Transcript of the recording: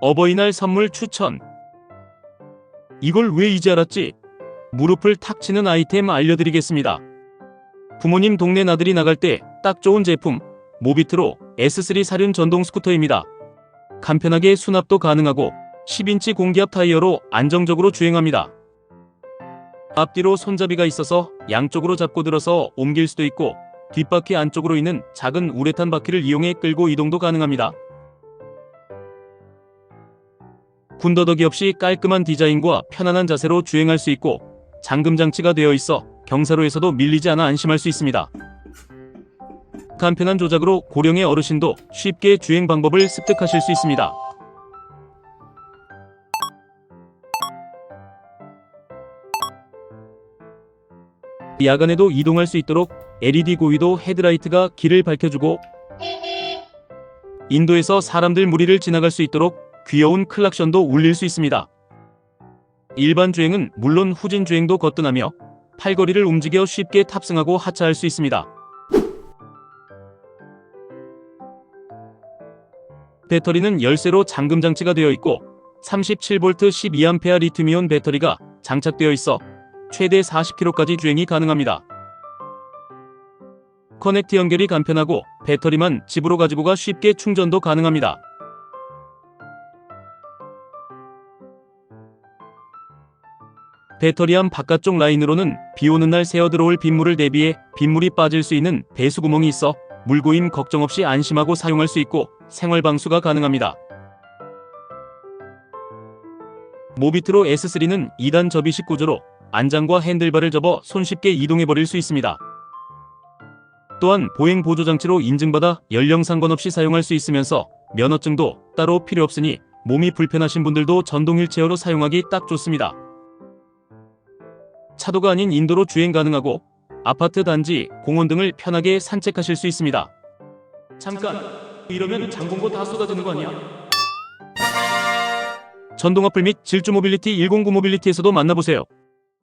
어버이날 선물 추천. 이걸 왜 이제 알았지? 무릎을 탁 치는 아이템 알려드리겠습니다. 부모님 동네 나들이 나갈 때 딱 좋은 제품, 모비트로 S3 사륜 전동 스쿠터입니다. 간편하게 수납도 가능하고 10인치 공기압 타이어로 안정적으로 주행합니다. 앞뒤로 손잡이가 있어서 양쪽으로 잡고 들어서 옮길 수도 있고 뒷바퀴 안쪽으로 있는 작은 우레탄 바퀴를 이용해 끌고 이동도 가능합니다. 군더더기 없이 깔끔한 디자인과 편안한 자세로 주행할 수 있고 잠금 장치가 되어 있어 경사로에서도 밀리지 않아 안심할 수 있습니다. 간편한 조작으로 고령의 어르신도 쉽게 주행 방법을 습득하실 수 있습니다. 야간에도 이동할 수 있도록 LED 고위도 헤드라이트가 길을 밝혀주고 인도에서 사람들 무리를 지나갈 수 있도록 귀여운 클락션도 울릴 수 있습니다. 일반 주행은 물론 후진 주행도 거뜬하며 팔거리를 움직여 쉽게 탑승하고 하차할 수 있습니다. 배터리는 열쇠로 잠금 장치가 되어 있고 37V 12A 리튬이온 배터리가 장착되어 있어 최대 40km까지 주행이 가능합니다. 커넥트 연결이 간편하고 배터리만 집으로 가지고 가 쉽게 충전도 가능합니다. 배터리함 바깥쪽 라인으로는 비 오는 날 새어 들어올 빗물을 대비해 빗물이 빠질 수 있는 배수구멍이 있어 물고임 걱정 없이 안심하고 사용할 수 있고 생활 방수가 가능합니다. 모비트로 S3는 2단 접이식 구조로 안장과 핸들바를 접어 손쉽게 이동해 버릴 수 있습니다. 또한 보행 보조 장치로 인증받아 연령 상관없이 사용할 수 있으면서 면허증도 따로 필요 없으니 몸이 불편하신 분들도 전동 휠체어로 사용하기 딱 좋습니다. 차도가 아닌 인도로 주행 가능하고 아파트 단지, 공원 등을 편하게 산책하실 수 있습니다. 잠깐, 이러면 장본고 다 쏟아지는 거 아니야? 전동 어플 및 질주 모빌리티 109 모빌리티에서도 만나보세요.